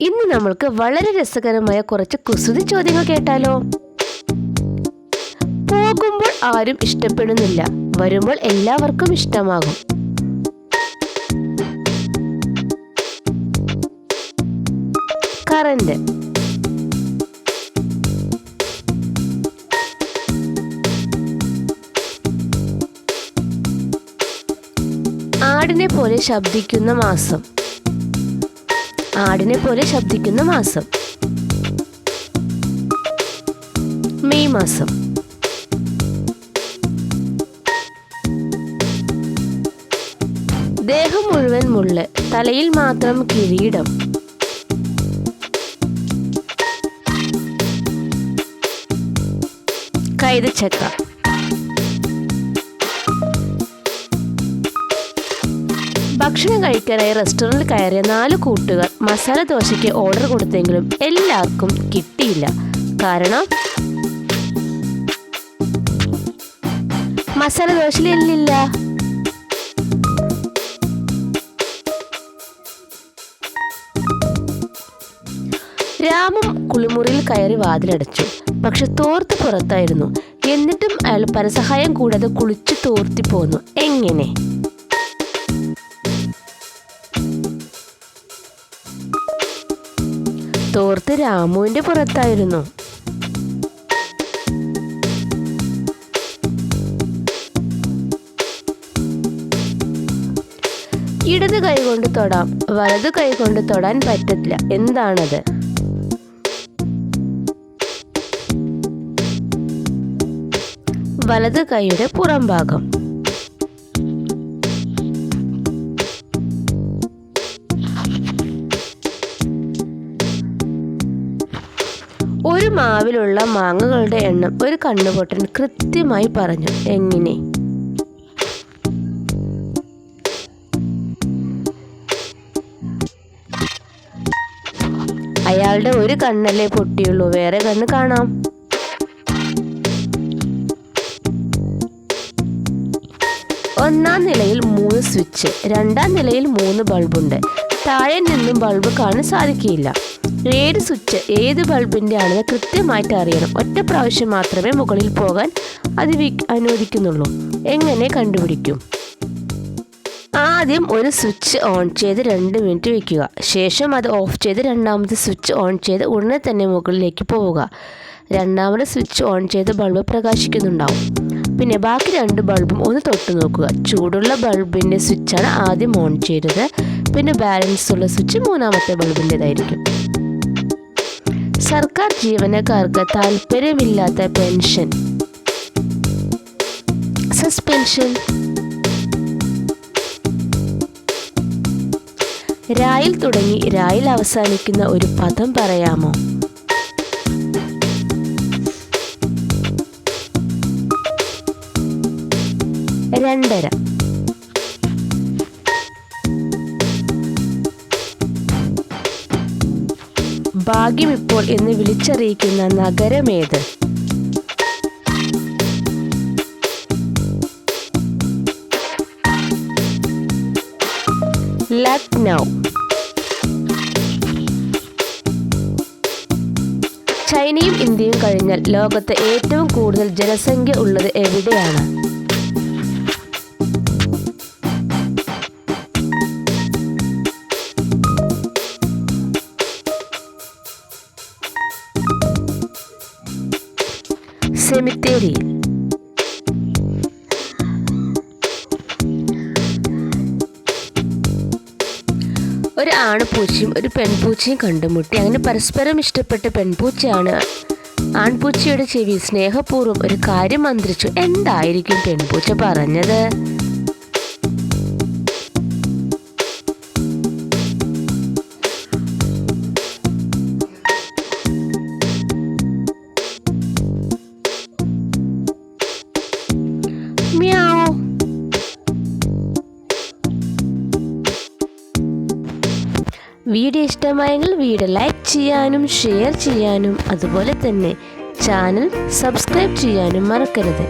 ഇന്ന് നമ്മൾക്ക് വളരെ രസകരമായ കുറച്ച് കുസൃതി ചോദ്യങ്ങൾ കേട്ടാലോ? പോകുമ്പോൾ ആരും ഇഷ്ടപ്പെടുന്നില്ല. വരുമ്പോൾ എല്ലാവർക്കും ഇഷ്ടമാകും. കറന്റ് ആടിനെ പോലെ ശബ്ദിക്കുന്ന മാസം. ആടിനെ പോലെ ശബ്ദിക്കുന്ന മാസം. മെയ് മാസം. ദേഹം മുഴുവൻ മുള്ള് തലയിൽ മാത്രം കിരീടം. കൈതച്ചക്ക. ഭക്ഷണം കഴിക്കാനായി റെസ്റ്റോറന്റിൽ കയറിയ നാല് കൂട്ടുകൾ മസാല ദോശയ്ക്ക് ഓർഡർ കൊടുത്തെങ്കിലും എല്ലാവർക്കും കിട്ടിയില്ല. കാരണം മസാല ദോശയിൽ എല്ലില്ല രാമം കുളിമുറിയിൽ കയറി വാതിലടച്ചു. പക്ഷെ തോർത്ത് പുറത്തായിരുന്നു. എന്നിട്ടും അയാൾ പരസഹായം കൂടാതെ കുളിച്ച് തോർത്തി പോന്നു. എങ്ങനെ? തോർത്ത് രാമുവിന്റെ പുറത്തായിരുന്നു. ഇടത് കൈ കൊണ്ട് തൊടാം വലത് കൈ കൊണ്ട് തൊടാൻ പറ്റത്തില്ല. എന്താണത്? വലത് കൈയുടെ പുറം ഭാഗം. മാവിലുള്ള മാങ്ങകളുടെ എണ്ണം ഒരു കണ്ണുപൊട്ടൻ കൃത്യമായി പറഞ്ഞു. എങ്ങനെ? അയാളുടെ ഒരു കണ്ണല്ലേ പൊട്ടിയുള്ളൂ. വേറെ കണ്ണ് കാണാം. ഒന്നാം നിലയിൽ മൂന്ന് സ്വിച്ച് രണ്ടാം നിലയിൽ മൂന്ന് ബൾബുണ്ട്. താഴെ നിന്നും ബൾബ് കാണാൻ സാധിക്കില്ല. ഏത് സ്വിച്ച് ഏത് ബൾബിന്റെ ആണെന്ന് കൃത്യമായിട്ട് അറിയണം. ഒറ്റ പ്രാവശ്യം മാത്രമേ മുകളിൽ പോകാൻ അത് അനുവദിക്കുന്നുള്ളൂ. എങ്ങനെ കണ്ടുപിടിക്കും? ആദ്യം ഒരു സ്വിച്ച് ഓൺ ചെയ്ത് രണ്ട് മിനിറ്റ് വയ്ക്കുക ശേഷം അത് ഓഫ് ചെയ്ത് രണ്ടാമത്തെ സ്വിച്ച് ഓൺ ചെയ്ത് ഉടനെ തന്നെ മുകളിലേക്ക് പോവുക. രണ്ടാമത് സ്വിച്ച് ഓൺ ചെയ്ത് ബൾബ് പ്രകാശിക്കുന്നുണ്ടാവും. പിന്നെ ബാക്കി രണ്ട് ബൾബും ഒന്ന് തൊട്ട് നോക്കുക. ചൂടുള്ള ബൾബിന്റെ സ്വിച്ചാണ് ആദ്യം ഓൺ ചെയ്തത്. പിന്നെ ബാലൻസ് ഉള്ള സ്വിച്ച് മൂന്നാമത്തെ ബൾബിന്റെതായിരിക്കും. സർക്കാർ ജീവനക്കാർക്ക് താല്പര്യമില്ലാത്ത പെൻഷൻ. സസ്പെൻഷൻ. രായിൽ തുടങ്ങി രായിൽ അവസാനിക്കുന്ന ഒരു പദം പറയാമോ? രണ്ടര. ഭാഗ്യം ഇപ്പോൾ എന്ന് വിളിച്ചറിയിക്കുന്ന നഗരമേത്? ലക്നൗ. ചൈനയും ഇന്ത്യയും കഴിഞ്ഞാൽ ലോകത്ത് ഏറ്റവും കൂടുതൽ ജനസംഖ്യ ഉള്ളത് എവിടെയാണ്? സെമിത്തേരിയിൽ ഒരു ആൺപൂച്ചയും ഒരു പെൺപൂച്ചയും കണ്ടുമുട്ടി. അങ്ങനെ പരസ്പരം ഇഷ്ടപ്പെട്ട പെൺപൂച്ചയാണ്. ആൺപൂച്ചയുടെ ചെവി സ്നേഹപൂർവം ഒരു കാര്യം മന്ത്രിച്ചു. എന്തായിരിക്കും പെൺപൂച്ച പറഞ്ഞത്? വീഡിയോ ഇഷ്ടമായെങ്കിൽ വീഡിയോ ലൈക്ക് ചെയ്യാനും ഷെയർ ചെയ്യാനും അതുപോലെ തന്നെ ചാനൽ സബ്സ്ക്രൈബ് ചെയ്യാനും മറക്കരുത്.